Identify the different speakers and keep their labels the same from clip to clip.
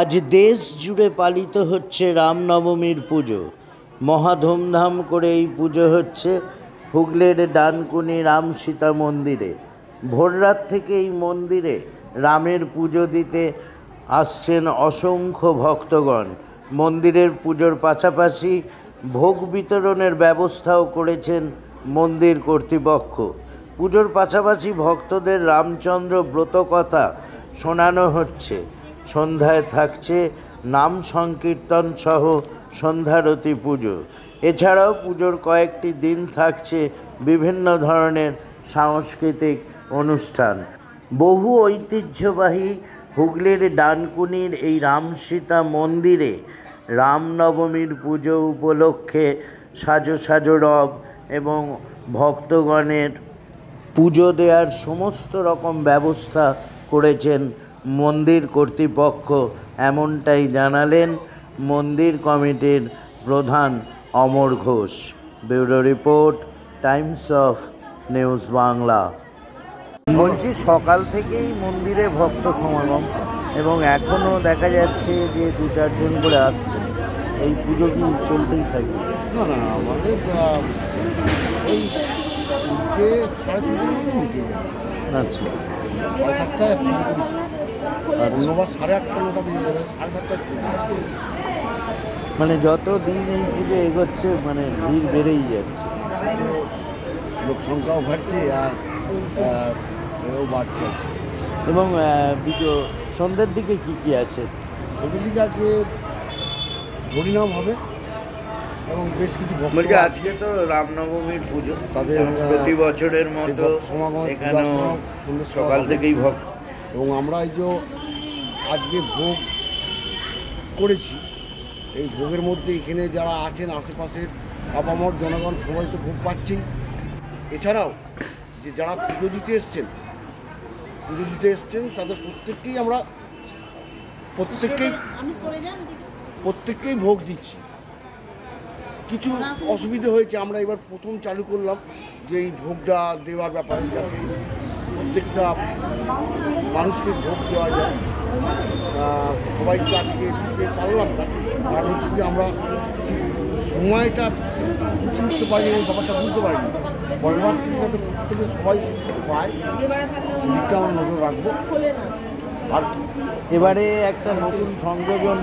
Speaker 1: আজ দেশ জুড়ে পালিত হচ্ছে রামনবমীর পুজো। মহা ধুমধাম করে এই পুজো হচ্ছে হুগলির ডানকুনি রাম সীতা মন্দিরে। ভোররাত থেকে এই মন্দিরে রামের পুজো দিতে আসছেন অসংখ্য ভক্তগণ। মন্দিরের পুজোর পাশাপাশি ভোগ বিতরণের ব্যবস্থাও করেছেন মন্দির কর্তৃপক্ষ। পুজোর পাশাপাশি ভক্তদের রামচন্দ্র ব্রত কথা শোনানো হচ্ছে। সন্ধ্যায় থাকছে নাম সংকীর্তন সহ সন্ধ্যারতি পুজো। এছাড়াও পুজোর কয়েকটি দিন থাকছে বিভিন্ন ধরনের সাংস্কৃতিক অনুষ্ঠান। বহু ঐতিহ্যবাহী হুগলির ডানকুনির এই রামসীতা মন্দিরে রামনবমীর পুজো উপলক্ষে সাজো সাজো রব এবং ভক্তগণের পুজো দেওয়ার সমস্ত রকম ব্যবস্থা করেছেন মন্দির কর্তৃপক্ষ এমনটাই জানালেন মন্দির কমিটির প্রধান Amar Ghosh. Bureau report Times of News Bangla. বলছি সকাল থেকেই মন্দিরে ভক্ত সমাগম এবং এখনও দেখা যাচ্ছে যে দু চারজন করে আসছে। এই পুজো কি চলতেই থাকবে?
Speaker 2: না না আমাদের
Speaker 1: আচ্ছা।
Speaker 2: সাড়ে সাতটায় একসঙ্গে করেছি আর অন্যবার সাড়ে আটটা নটা বেজে যাবে সাড়ে সাতটায়
Speaker 1: মানে যত দিন এই পুজো এগোচ্ছে মানে ভিড় বেড়েই যাচ্ছে।
Speaker 2: লোক সংখ্যাও বাড়ছে আর এও বাড়ছে।
Speaker 1: এবং পুজো সন্ধ্যের দিকে কি কি আছে?
Speaker 2: সেদিন দিকে আজকে হরিনাম হবে এবং বেশ কিছু
Speaker 1: বলছি আজকে তো রামনবমীর পুজো।
Speaker 2: তাদের,
Speaker 1: প্রতি বছরের মতো
Speaker 2: সমাগম সন্ধ্যের
Speaker 1: সকাল থেকেই ভক্ত
Speaker 2: এবং আমরা এই যে আজকে ভোগ করেছি, এই ভোগের মধ্যে এখানে যারা আছেন, আশেপাশের আপামর জনগণ সবাই তো ভোগ পাচ্ছেই। এছাড়াও যে যারা পুজো দিতে এসছেন, পুজো দিতে এসছেন, তাদের প্রত্যেককেই আমরা প্রত্যেককেই প্রত্যেককেই ভোগ দিচ্ছি। কিছু অসুবিধে হয়েছে, আমরা এবার প্রথম চালু করলাম যে এই ভোগটা দেওয়ার ব্যাপারে যাতে প্রত্যেকটা মানুষকে ভোগ দেওয়া যায়। সবাইকে আজকে দিতে পারলাম না। কারণ হচ্ছে যে আমরা সময়টা চিনতে পারি এবং ব্যাপারটা বুঝতে পারিনি। পরের বার থেকে যাতে প্রত্যেকে সবাই পায় সেদিকটা আমরা নজর রাখব। আর
Speaker 1: এবারে একটা নতুন সংযোজন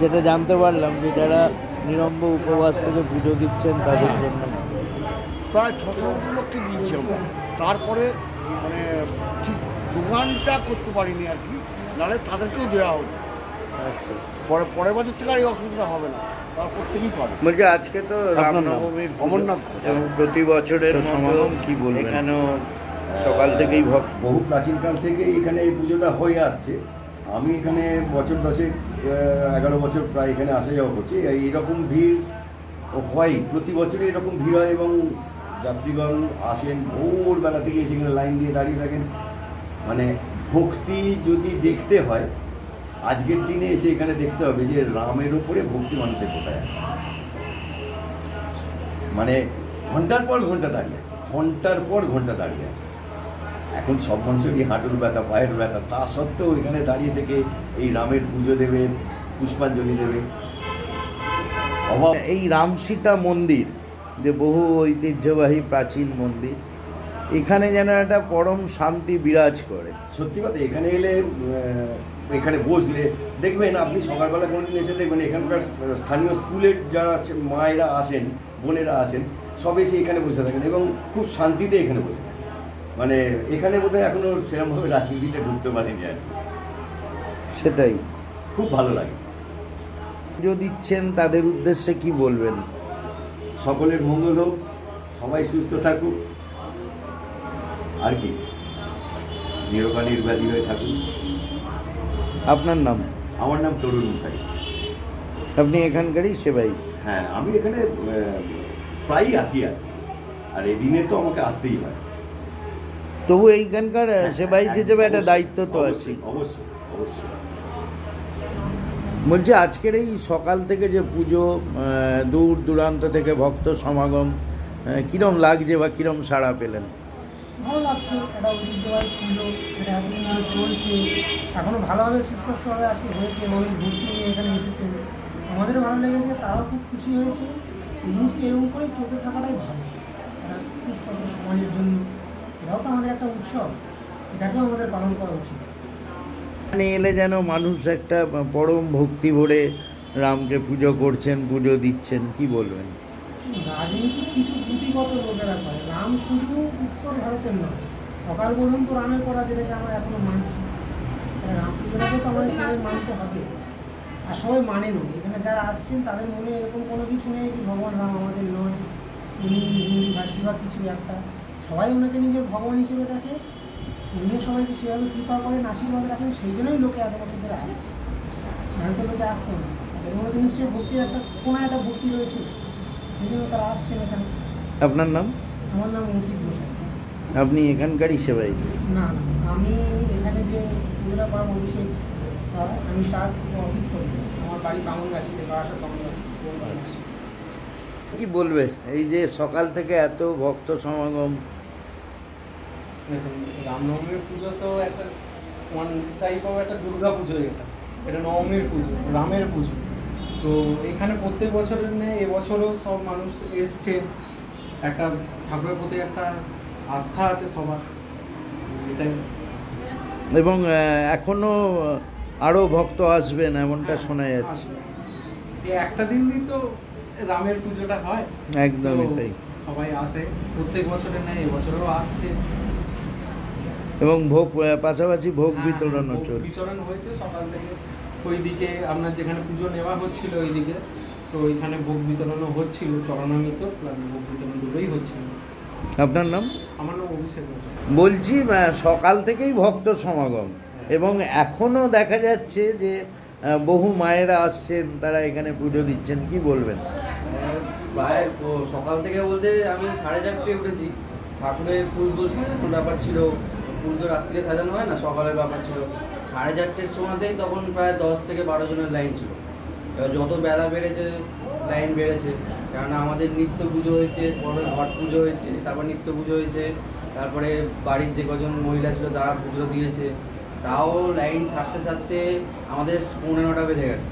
Speaker 1: যেটা জানতে পারলাম যে যারা নিরম্ব উপবাস থেকে পুজো দিচ্ছেন তাদের জন্য।
Speaker 2: প্রায় ছশো লোককে দিয়েছি আমরা। তারপরে যোগানটা করতে পারিনি আর কি নাহলে তাদেরকেও দেওয়া হবে
Speaker 1: আচ্ছা।
Speaker 2: পরে পরের বছর থেকে আর এই অসুবিধাটা হবে না তারা প্রত্যেকেই পাবে।
Speaker 1: বলছি আজকে তো রামনবমীর
Speaker 2: অমরনাথ
Speaker 1: এবং প্রতি বছরের
Speaker 3: সমাগম কি বলবেন?
Speaker 1: এখানেও সকাল থেকেই ভক্ত।
Speaker 3: বহু প্রাচীনকাল থেকে এখানে এই পুজোটা হয়ে আসছে। আমি এখানে বছর দশেক এগারো বছর প্রায় এখানে আসা যাওয়া করছি। এই- এইরকম ভিড় হয় প্রতি বছরই এরকম ভিড় হয় এবং যাত্রীগণ আসেন। ভোরবেলা থেকে এসে এখানে লাইন দিয়ে দাঁড়িয়ে থাকেন। মানে ভক্তি যদি দেখতে হয়, আজকের দিনে এসে এখানে দেখতে হবে যে রামের ওপরে ভক্তি মানুষের কোথায় আছে। মানে ঘণ্টার পর ঘণ্টা দাঁড়িয়ে আছে, ঘণ্টার পর ঘণ্টা দাঁড়িয়ে আছে। এখন সব মানুষেরই হাঁটুর ব্যথা, পায়ের ব্যথা, তা সত্ত্বেও এখানে দাঁড়িয়ে থেকে এই রামের পুজো দেবে, পুষ্পাঞ্জলি দেবে। অভাব
Speaker 1: এই রাম সীতা মন্দির, যে বহু ঐতিহ্যবাহী প্রাচীন মন্দির এখানে যেন একটা পরম শান্তি বিরাজ করে।
Speaker 3: সত্যি কথা এখানে এলে এখানে বসলে দেখবেন আপনি সকালবেলা কোনোদিন এসে দেখবেন এখানকার স্থানীয় স্কুলের যারা আছে, মায়েরা আসেন বোনেরা আসেন সব এসে এখানে বসে থাকেন এবং খুব শান্তিতে এখানে বসে থাকেন। মানে এখানে বোধহয় এখনও সেরকমভাবে রাজনীতিটা ঢুকতে পারেনি আর কি।
Speaker 1: সেটাই।
Speaker 3: খুব ভালো লাগে।
Speaker 1: পুজো দিচ্ছেন তাদের উদ্দেশ্যে কি বলবেন?
Speaker 3: সকলের মঙ্গল হোক সবাই সুস্থ থাকুক। আর কি? নিরোগা নির্ব্যাধি হয়ে থাকুন।
Speaker 1: আপনার নাম?
Speaker 3: আমার নাম তরুণ মুখার্জি।
Speaker 1: আপনি এখানকারই সেবাই?
Speaker 3: হ্যাঁ আমি এখানে প্রায়ই আসি আর। আর এদিনে তো আমাকে আসতেই হয়।
Speaker 1: তবু এইখানকার আহ, সেবাই হিসেবে একটা দায়িত্ব তো আছে
Speaker 3: অবশ্যই অবশ্যই।
Speaker 1: বলছি আজকের এই সকাল থেকে যে পুজো দূর দূরান্ত থেকে ভক্ত সমাগম কিরম লাগছে বা কিরম সাড়া পেলেন?
Speaker 4: ভালো লাগছে একটা ঐতিহ্যবাহী পুজো, সেটা এতদিন ধরে চলছে। এখনও ভালোভাবে, সুস্পষ্টভাবে আজকে হয়েছে, মানুষ ভর্তি নিয়ে এখানে এসেছে। আমাদেরও ভালো লেগেছে, তারাও খুব খুশি হয়েছে। এই জিনিসটা এরকম করে চলতে থাকাটাই ভালো। একটা সুস্পষ্ট সমাজের জন্য। এটাও তো আমাদের একটা উৎসব। এটাকেও আমাদের পালন করা উচিত।
Speaker 1: এখানে এলে যেন মানুষ একটা পরম ভক্তি ভরে রামকে পুজো করছেন, পুজো দিচ্ছেন, কি বলবেন?
Speaker 4: রাজনীতিক কিছু গুটিগত লোকেরা করে। রাম শুধু উত্তর ভারতের নয় অকাল বোধন তো রামের করা যেটাকে আমরা এখনও মানছি। তাহলে রাম পুজোটাকে তো আমাদের সবাই মানতে হবে। আর সবাই মানে মানেনও এখানে যারা আসছেন, তাদের মনে এরকম কোনো কিছু নেই কি ভগবান রাম আমাদের নয়, উনি হিন্দি ভাষী বা কিছু একটা। সবাই ওনাকে নিজের ভগবান হিসেবে দেখে, উনিও সবাইকে সেভাবে কৃপা করেন, আশীর্বাদ রাখেন, সেই জন্যই লোকে এত বছর ধরে আসছে। নাহলে তো লোকে আসতো না। এর মধ্যে নিশ্চয়ই ভক্তির একটা, কোনো একটা ভক্তি রয়েছে। তারা আসছেন এখানে।
Speaker 1: আপনার নাম?
Speaker 4: আমার নাম অঙ্কিত ঘোষ
Speaker 1: আপনি এখানকারই সেবাই
Speaker 4: না না আমি এখানে যে পুজোটা পাবো অভিষেক তার আমি তার অফিস করি। আমার বাড়ি বামনগাছিতে বারাসা বামনগাছি
Speaker 1: কি বলবে? এই যে সকাল থেকে এত ভক্ত সমাগম।
Speaker 5: রামনবমীর পুজো তো একটা ওয়ান টাইপ অফ একটা দুর্গা পুজো এটা। এটা নবমীর পুজো রামের পুজো। তো এখানে প্রত্যেক বছরের নেই এবছরও সব মানুষ এসছে। একটা ঠাকুরের প্রতি একটা আস্থা আছে সবার। এটাই।
Speaker 1: এবং এখনও আরও ভক্ত আসবেন এমনটা শোনা যাচ্ছে।
Speaker 5: একটা দিন দিন তো রামের পুজোটা হয়।
Speaker 1: একদমই তাই।
Speaker 5: সবাই আসে। প্রত্যেক বছরের নেই এবছরও আসছে।
Speaker 1: এবং ভোগ পাশাপাশি ভোগ
Speaker 5: হ্যাঁ,
Speaker 1: বিতরণও চলছে।
Speaker 5: বিতরণ হয়েছে সকাল থেকে। ওইদিকে আপনার যেখানে পুজো নেওয়া হচ্ছিল ওইদিকে। তো ওইখানে ভোগ বিতরণও হচ্ছিল চরণামিত প্লাস ভোগ বিতরণ দুটোই হচ্ছিল।
Speaker 1: আপনার নাম?
Speaker 5: আমার নাম অভিষেক।
Speaker 1: বলছি সকাল থেকেই ভক্ত সমাগম এবং এখনও দেখা যাচ্ছে যে বহু মায়েরা আসছেন তারা এখানে পুজো দিচ্ছেন কি বলবেন?
Speaker 6: প্রায় ও সকাল থেকে বলতে আমি সাড়ে চারটে উঠেছি। ঠাকুরের ফুল সাজানোর ব্যাপার ছিল ফুল তো রাত্রিরে সাজানো হয় না? সকালের ব্যাপার ছিল। সাড়ে চারটের সময়তেই তখন প্রায় দশ থেকে বারো জনের লাইন ছিল। এবার যত বেলা বেড়েছে, লাইন বেড়েছে, কেননা আমাদের নিত্য পুজো হয়েছে পরে ঘট পুজো হয়েছে, তারপর নিত্য পুজো হয়েছে, তারপরে বাড়ির যে কজন মহিলা ছিল তারা পুজো দিয়েছে, তাও লাইন ছাড়তে ছাড়তে আমাদের পৌনে নটা বেজে গেছে।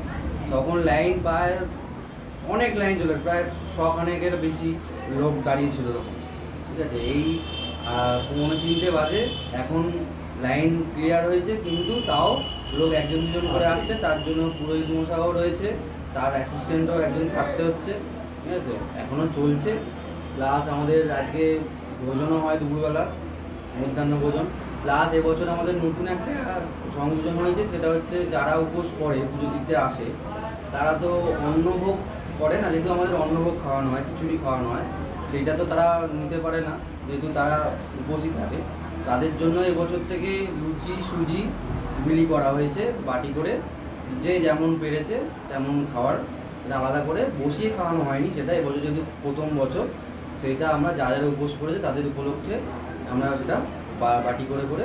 Speaker 6: তখন লাইন প্রায় অনেক লাইন চলে প্রায় শখানেকের বেশি লোক দাঁড়িয়ে ছিল তখন। ঠিক আছে? এই আহ, পৌনে তিনটে বাজে। এখন লাইন ক্লিয়ার হয়েছে কিন্তু তাও লোক একজন দুজন করে আসছে তার জন্য পুরোহিত মশাও রয়েছে তার অ্যাসিস্ট্যান্টও একজন থাকতে হচ্ছে ঠিক আছে? এখনও চলছে। প্লাস আমাদের আজকে ভোজনও হয় দুপুরবেলা মধ্যাহ্ন ভোজন। প্লাস এবছর আমাদের নতুন একটা সংযোজন হয়েছে সেটা হচ্ছে যারা উপোস করে পুজো দিতে আসে তারা তো অন্নভোগ করে না যেহেতু আমাদের অন্নভোগ খাওয়ানো হয় খিচুড়ি খাওয়ানো হয়। সেইটা তো তারা নিতে পারে না, যেহেতু তারা উপোসই থাকে। তাদের জন্য এবছর থেকে লুচি, সুজি বিলি করা হয়েছে, বাটি করে। যে যেমন পেরেছে, তেমন খাওয়ার আলাদা করে। বসিয়ে খাওয়ানো হয়নি, সেটা এবছর যেহেতু প্রথম বছর, সেইটা আমরা যা যারা উপোস করেছে তাদের উপলক্ষে আমরা সেটা বাটি করে করে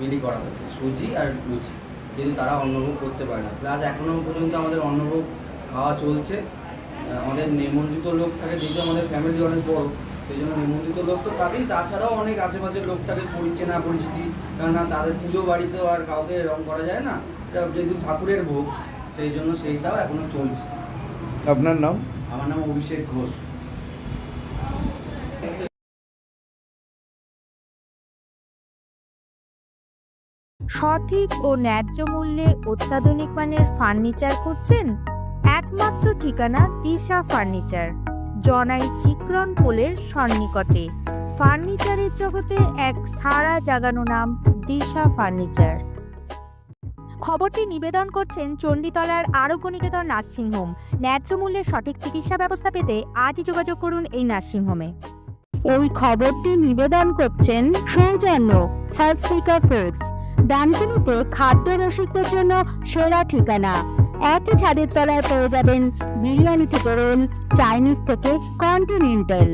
Speaker 6: বিলি করা হয়েছে। সুজি আর লুচি, যেহেতু তারা অন্নভোগ করতে পারে না। প্লাস এখনও পর্যন্ত আমাদের অন্নভোগ খাওয়া চলছে। আমাদের নিমন্ত্রিত লোক থাকে যেহেতু আমাদের ফ্যামিলি অনেক বড় সেই জন্য নিমন্ত্রিত লোক তো থাকেই। তাছাড়াও অনেক আশেপাশের লোক থাকে পরিচয় না পরিচিতি কেননা তাদের পুজো বাড়িতেও আর কাউকে এরকম করা যায় না। এটা যেহেতু ঠাকুরের ভোগ সেই জন্য সেইটাও এখনও চলছে।
Speaker 1: আপনার নাম?
Speaker 6: আমার নাম অভিষেক ঘোষ।
Speaker 7: সঠিক ও ন্যায্য মূল্যে অত্যাধুনিক মানের ফার্নিচার খুঁজছেন? একমাত্র ঠিকানা দিশা ফার্নিচার, জনাই চিক্রন পোলের সন্নিকটে। ফার্নিচারের জগতে এক সারা জাগানো নাম দিশা ফার্নিচার। খবরটি নিবেদন করছেন চণ্ডীতলার আরোগ্য নিকেতন নার্সিংহোম। ন্যায্য মূল্যে সঠিক চিকিৎসা ব্যবস্থা পেতে আজই যোগাযোগ করুন এই নার্সিংহোমে। এই খবরটি নিবেদন করছেন সৌজন্য, সালস্পিকা ফুডস ডানকুনিতে খাদ্য রসিকদের জন্য সেরা ঠিকানা। একই ছাদের তলায় পেয়ে যাবেন বিরিয়ানি থেকে রোল চাইনিজ থেকে কন্টিনেন্টাল